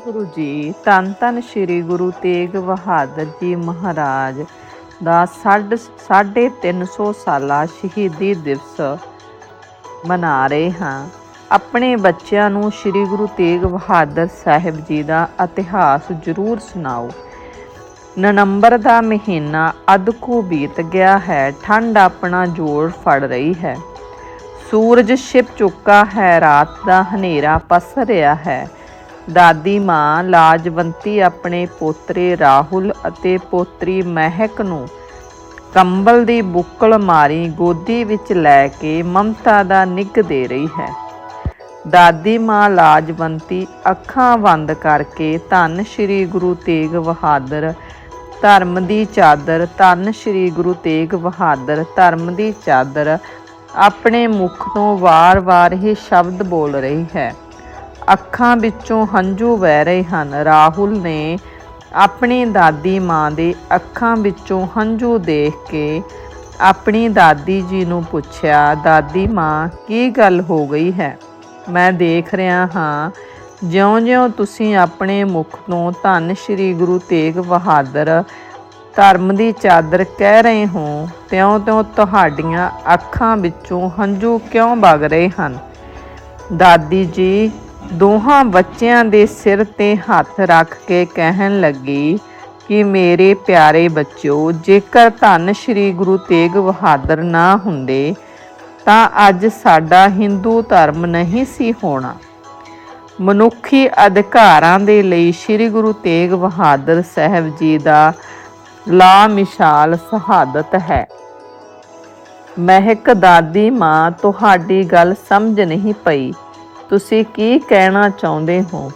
ਵਾਹਿਗੁਰੂ ਜੀ, ਧੰਨ ਧੰਨ ਸ੍ਰੀ ਗੁਰੂ ਤੇਗ ਬਹਾਦਰ ਜੀ ਮਹਾਰਾਜ ਦਾ ਸਾਢ- ਸਾਢੇ 350 ਸਾਲਾ ਸ਼ਹੀਦੀ ਦਿਵਸ ਮਨਾ ਰਹੇ ਹਾਂ। ਆਪਣੇ ਬੱਚਿਆਂ ਨੂੰ ਸ੍ਰੀ ਗੁਰੂ ਤੇਗ ਬਹਾਦਰ ਸਾਹਿਬ ਜੀ ਦਾ ਇਤਿਹਾਸ ਜ਼ਰੂਰ ਸੁਣਾਓ। ਨਵੰਬਰ ਦਾ ਮਹੀਨਾ ਅੱਧ ਕੁ ਬੀਤ ਗਿਆ ਹੈ, ਠੰਡ ਆਪਣਾ ਜੋਰ ਫੜ ਰਹੀ ਹੈ। ਸੂਰਜ ਛਿਪ ਚੁੱਕਾ ਹੈ, ਰਾਤ ਦਾ ਹਨੇਰਾ ਪਸਰ ਰਿਹਾ ਹੈ। ਦਾਦੀ ਮਾਂ ਲਾਜਵੰਤੀ ਆਪਣੇ ਪੋਤਰੇ ਰਾਹੁਲ ਅਤੇ ਪੋਤਰੀ ਮਹਿਕ ਨੂੰ ਕੰਬਲ ਦੀ ਬੁੱਕਲ ਮਾਰੀ ਗੋਦੀ ਵਿੱਚ ਲੈ ਕੇ ਮਮਤਾ ਦਾ ਨਿੱਘ ਦੇ ਰਹੀ ਹੈ। ਦਾਦੀ ਮਾਂ ਲਾਜਵੰਤੀ ਅੱਖਾਂ ਬੰਦ ਕਰਕੇ ਧੰਨ ਸ਼੍ਰੀ ਗੁਰੂ ਤੇਗ ਬਹਾਦਰ ਧਰਮ ਦੀ ਚਾਦਰ, ਧੰਨ ਸ਼੍ਰੀ ਗੁਰੂ ਤੇਗ ਬਹਾਦਰ ਧਰਮ ਦੀ ਚਾਦਰ ਆਪਣੇ ਮੁਖ ਤੋਂ ਵਾਰ-ਵਾਰ ਇਹ ਸ਼ਬਦ ਬੋਲ ਰਹੀ ਹੈ। ਅੱਖਾਂ ਵਿੱਚੋਂ ਹੰਝੂ ਵਹਿ ਰਹੇ ਹਨ। ਰਾਹੁਲ ਨੇ ਆਪਣੀ ਦਾਦੀ ਮਾਂ ਦੇ ਅੱਖਾਂ ਵਿੱਚੋਂ ਹੰਝੂ ਦੇਖ ਕੇ ਆਪਣੀ ਦਾਦੀ ਜੀ ਨੂੰ ਪੁੱਛਿਆ, ਦਾਦੀ ਮਾਂ, ਕੀ ਗੱਲ ਹੋ ਗਈ ਹੈ? ਮੈਂ ਦੇਖ ਰਿਹਾ ਹਾਂ, ਜਿਉਂ-ਜਿਉਂ ਤੁਸੀਂ ਆਪਣੇ ਮੁਖ ਤੋਂ ਧੰਨ ਸ਼੍ਰੀ ਗੁਰੂ ਤੇਗ ਬਹਾਦਰ ਧਰਮ ਦੀ ਚਾਦਰ ਕਹਿ ਰਹੇ ਹੋ, ਤਿਉਂ-ਤਿਉਂ ਤੁਹਾਡੀਆਂ ਅੱਖਾਂ ਵਿੱਚੋਂ ਹੰਝੂ ਕਿਉਂ ਵਗ ਰਹੇ ਹਨ? ਦਾਦੀ ਜੀ ਦੋਹਾਂ ਬੱਚਿਆਂ ਦੇ ਸਿਰ ਤੇ ਹੱਥ ਰੱਖ ਕੇ ਕਹਿਣ ਲੱਗੀ ਕਿ ਮੇਰੇ ਪਿਆਰੇ ਬੱਚਿਓ, ਜੇਕਰ ਧੰਨ ਸ਼੍ਰੀ ਗੁਰੂ ਤੇਗ ਬਹਾਦਰ ਨਾ ਹੁੰਦੇ, ਤਾਂ ਅੱਜ ਸਾਡਾ ਹਿੰਦੂ ਧਰਮ ਨਹੀਂ ਸੀ ਹੋਣਾ। ਮਨੁੱਖੀ ਅਧਿਕਾਰਾਂ ਦੇ ਲਈ ਸ੍ਰੀ ਗੁਰੂ ਤੇਗ ਬਹਾਦਰ ਸਾਹਿਬ ਜੀ ਦਾ ਲਾ ਮਿਸਾਲ ਸ਼ਹਾਦਤ ਹੈ। ਮਹਿਕ ਦਾਦੀ ਮਾਂ, ਤੁਹਾਡੀ ਗੱਲ ਸਮਝ ਨਹੀਂ ਪਈ। ਤੁਸੀਂ ਕੀ ਕਹਿਣਾ ਚਾਹੁੰਦੇ ਹੋ?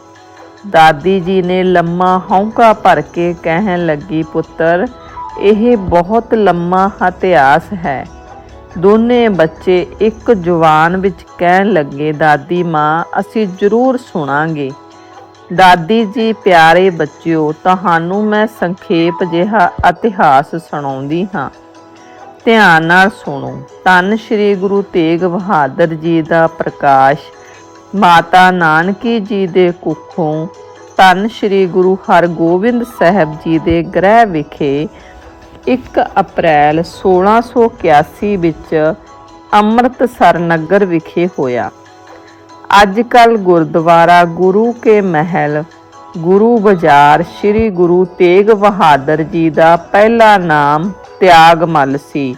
ਦਾਦੀ ਜੀ ਨੇ ਲੰਮਾ ਹੌਂਕਾ ਭਰ ਕੇ ਕਹਿਣ ਲੱਗੀ, ਪੁੱਤਰ, ਇਹ ਬਹੁਤ ਲੰਮਾ ਇਤਿਹਾਸ ਹੈ। ਦੋਨੇ ਬੱਚੇ ਇੱਕ ਜਵਾਨ ਵਿੱਚ ਕਹਿਣ ਲੱਗੇ, ਦਾਦੀ ਮਾਂ, ਅਸੀਂ ਜ਼ਰੂਰ ਸੁਣਾਂਗੇ। ਦਾਦੀ ਜੀ, ਪਿਆਰੇ ਬੱਚਿਓ, ਤੁਹਾਨੂੰ ਮੈਂ ਸੰਖੇਪ ਜਿਹਾ ਇਤਿਹਾਸ ਸੁਣਾਉਂਦੀ ਹਾਂ। ਧਿਆਨ ਨਾਲ ਸੁਣੋ, ਧੰਨ ਸ਼੍ਰੀ ਗੁਰੂ ਤੇਗ ਬਹਾਦਰ ਜੀ ਦਾ ਪ੍ਰਕਾਸ਼ ਮਾਤਾ ਨਾਨਕੀ ਜੀ ਦੇ ਕੁੱਖੋਂ ਧੰਨ ਸ਼੍ਰੀ ਗੁਰੂ ਹਰਗੋਬਿੰਦ ਸਾਹਿਬ ਜੀ ਦੇ ਗ੍ਰਹਿ ਵਿਖੇ 1 ਅਪ੍ਰੈਲ 1681 ਵਿੱਚ ਅੰਮ੍ਰਿਤਸਰ ਨਗਰ ਵਿਖੇ ਹੋਇਆ। ਅੱਜ ਕੱਲ ਗੁਰਦੁਆਰਾ ਗੁਰੂ ਕੇ ਮਹਿਲ, ਗੁਰੂ ਬਾਜ਼ਾਰ ਸ੍ਰੀ ਗੁਰੂ ਤੇਗ ਬਹਾਦਰ ਜੀ ਦਾ ਪਹਿਲਾ ਨਾਮ ਤਿਆਗਮਲ ਸੀ।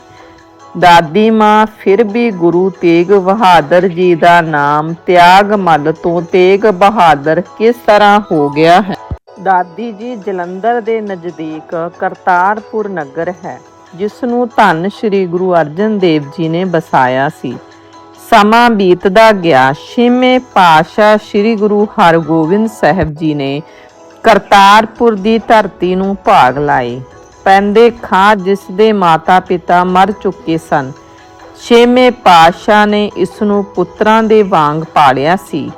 ਦਾਦੀ ਮਾਂ, ਫਿਰ ਵੀ ਗੁਰੂ ਤੇਗ ਬਹਾਦਰ ਜੀ ਦਾ ਨਾਮ ਤਿਆਗਮੱਲ ਤੋਂ ਤੇਗ ਬਹਾਦਰ ਕਿਸ ਤਰ੍ਹਾਂ ਹੋ ਗਿਆ ਹੈ? ਦਾਦੀ ਜੀ ਜਲੰਧਰ ਦੇ ਨਜ਼ਦੀਕ ਕਰਤਾਰਪੁਰ ਨਗਰ ਹੈ, ਜਿਸ ਨੂੰ ਧੰਨ ਸ਼੍ਰੀ ਗੁਰੂ ਅਰਜਨ ਦੇਵ ਜੀ ਨੇ ਬਸਾਇਆ ਸੀ। ਸਮਾਂ ਬੀਤਦਾ ਗਿਆ, ਛੇਵੇਂ ਪਾਤਸ਼ਾਹ ਸ੍ਰੀ ਗੁਰੂ ਹਰਗੋਬਿੰਦ ਸਾਹਿਬ ਜੀ ਨੇ ਕਰਤਾਰਪੁਰ ਦੀ ਧਰਤੀ ਨੂੰ ਭਾਗ ਲਾਏ। ਪੈਂਦੇ ਖਾਂ ਜਿਸ ਦੇ ਮਾਤਾ-ਪਿਤਾ ਮਰ ਚੁੱਕੇ ਸਨ। ਛੇਵੇਂ ਪਾਤਸ਼ਾਹ ਨੇ ਇਸ ਨੂੰ ਪੁੱਤਰਾਂ ਦੇ ਵਾਂਗ ਪਾਲਿਆ ਸੀ।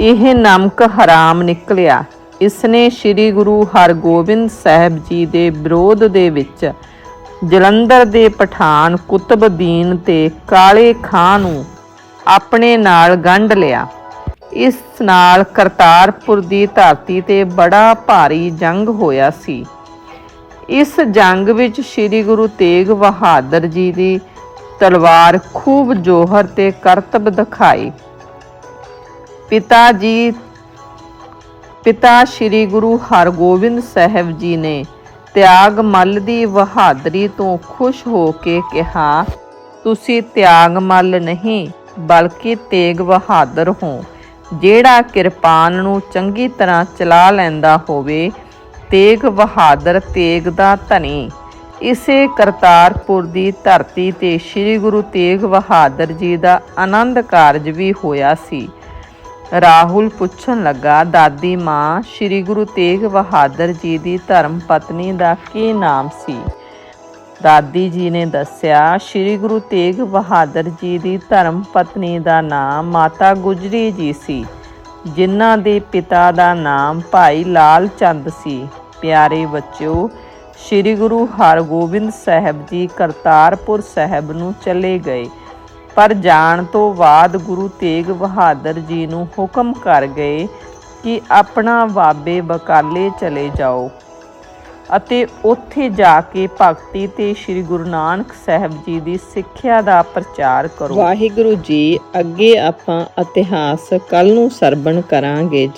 ਇਹ ਨਮਕ ਹਰਾਮ ਨਿਕਲਿਆ। ਇਸ ਨੇ ਸ੍ਰੀ ਗੁਰੂ ਹਰਗੋਬਿੰਦ ਸਾਹਿਬ ਜੀ ਦੇ ਵਿਰੋਧ ਦੇ ਵਿੱਚ ਜਲੰਧਰ ਦੇ ਪਠਾਨ ਕੁਤਬਦੀਨ ਤੇ ਕਾਲੇ ਖਾਂ ਨੂੰ ਆਪਣੇ ਨਾਲ ਗੰਢ ਲਿਆ। ਇਸ ਨਾਲ ਕਰਤਾਰਪੁਰ ਦੀ ਧਰਤੀ ਤੇ ਬੜਾ ਭਾਰੀ ਜੰਗ ਹੋਇਆ ਸੀ। ਇਸ ਜੰਗ ਵਿੱਚ ਸ੍ਰੀ ਗੁਰੂ ਤੇਗ ਬਹਾਦਰ ਜੀ ਦੀ ਤਲਵਾਰ ਖੂਬ ਜੋਹਰ ਤੇ ਕਰਤਬ ਦਿਖਾਈ। ਪਿਤਾ ਜੀ, ਪਿਤਾ ਸ੍ਰੀ ਗੁਰੂ ਹਰਗੋਬਿੰਦ ਸਾਹਿਬ ਜੀ ਨੇ ਤਿਆਗ ਮੱਲ ਦੀ ਬਹਾਦਰੀ ਤੋਂ ਖੁਸ਼ ਹੋ ਕੇ ਕਿਹਾ, ਤੁਸੀਂ ਤਿਆਗ ਮੱਲ ਨਹੀਂ, ਬਲਕਿ ਤੇਗ ਬਹਾਦਰ ਹੋ, ਜਿਹੜਾ ਕਿਰਪਾਨ ਨੂੰ ਚੰਗੀ ਤਰ੍ਹਾਂ ਚਲਾ ਲੈਂਦਾ ਹੋਵੇ ਤੇਗ ਬਹਾਦਰ ਤੇਗ ਦਾ ਧਨੀ। ਇਸੇ ਕਰਤਾਰਪੁਰ ਦੀ ਧਰਤੀ ਤੇ ਸ੍ਰੀ ਗੁਰੂ ਤੇਗ ਬਹਾਦਰ ਜੀ ਦਾ ਆਨੰਦ ਕਾਰਜ ਵੀ ਹੋਇਆ ਸੀ। ਰਾਹੁਲ ਪੁੱਛਣ ਲੱਗਾ, ਦਾਦੀ ਮਾਂ, ਸ੍ਰੀ ਗੁਰੂ ਤੇਗ ਬਹਾਦਰ ਜੀ ਦੀ ਧਰਮ ਪਤਨੀ ਦਾ ਕੀ ਨਾਮ ਸੀ? ਦਾਦੀ ਜੀ ਨੇ ਦੱਸਿਆ, ਸ੍ਰੀ ਗੁਰੂ ਤੇਗ ਬਹਾਦਰ ਜੀ ਦੀ ਧਰਮ ਪਤਨੀ ਦਾ ਨਾਮ ਮਾਤਾ ਗੁਜਰੀ ਜੀ ਸੀ, ਜਿਨ੍ਹਾਂ ਦੇ ਪਿਤਾ ਦਾ ਨਾਮ ਭਾਈ ਲਾਲ ਚੰਦ ਸੀ। ਪਿਆਰੇ ਬੱਚਿਓ, ਸ੍ਰੀ ਗੁਰੂ ਹਰਗੋਬਿੰਦ ਸਾਹਿਬ ਜੀ ਕਰਤਾਰਪੁਰ ਸਾਹਿਬ ਨੂੰ ਚਲੇ ਗਏ। ਪਰ ਜਾਣ ਤੋਂ ਬਾਅਦ ਗੁਰੂ ਤੇਗ ਬਹਾਦਰ ਜੀ ਨੂੰ ਹੁਕਮ ਕਰ ਗਏ ਕਿ ਆਪਣਾ ਬਾਬੇ ਬਕਾਲੇ ਚਲੇ ਜਾਓ। ਅਤੇ ਉੱਥੇ ਜਾ ਕੇ ਭਗਤੀ ਤੇ ਸ੍ਰੀ ਗੁਰੂ ਨਾਨਕ ਸਾਹਿਬ ਜੀ ਦੀ ਸਿੱਖਿਆ ਦਾ ਪ੍ਰਚਾਰ ਕਰੋ। ਵਾਹਿਗੁਰੂ ਜੀ, ਅੱਗੇ ਆਪਾਂ ਇਤਿਹਾਸ ਕੱਲ ਨੂੰ ਸਰਵਣ ਕਰਾਂਗੇ।